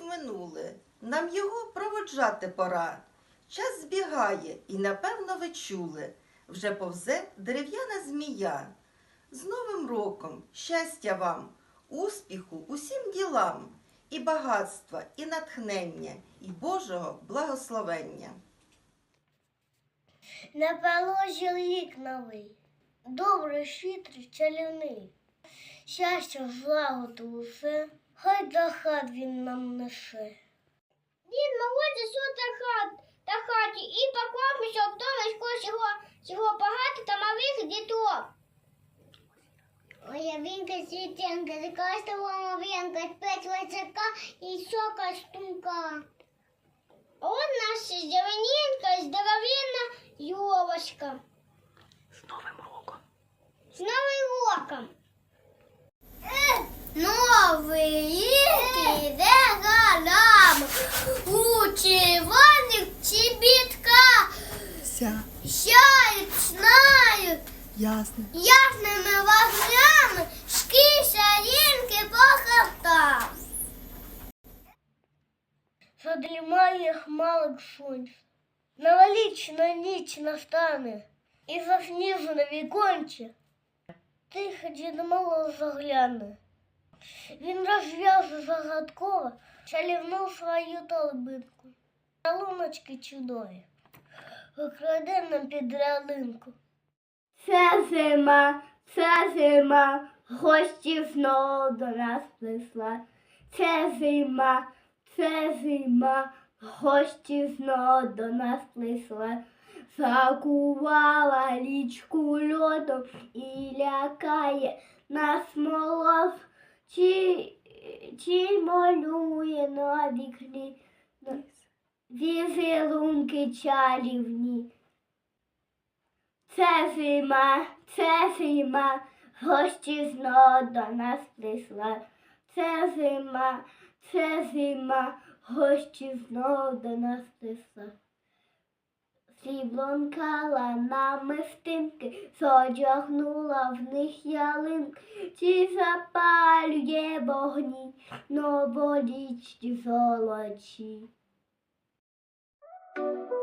минуле, нам його проводжати пора. Час збігає, і напевно ви чули, вже повзе дерев'яна змія. З Новим роком щастя вам, успіху усім ділам, і багатства, і натхнення, і Божого благословення. На положі рік новий, добрий, щитрий, чарівний. Щастя, злагоду усе, хай до хат він нам несе. Дід молодець що та хат, та хаті, і поклав щоб домишко всього, всього багато та малих діток. Ой, вінка світенка, така столова вінка, п'ять лацака і сока стумка. От наша зелененька, здоровенна Йовочка. З Новим роком! З Новим роком! Новий рік іде галам у червоних чобітках. Ся, Сяють, знають, ясно. ясними вогнями шки шарінки по хатам. Задрімає хмалик сонця, Новолічна ніч настане, і засніжу на віконці. Тихо Дід Мороз загляне. Він розв'яже загадково, чарівну свою торбинку. Луночки чудові, викраде нам під ялинку. Це зима, це зима, гості знову до нас прийшла. Це зима, це зима, гості знову до нас прийшла. Закувала річку льодом і лякає нас мороз, чи, чи малює на вікні візерунки чарівні. Це зима, це зима, гості знову до нас прийшла. Це зима, це зима, гості знову до нас прийшла. Сріблонкала на мистинки, зодягнула в них ялинки, чи запалює вогні, новорічні золочі. Новий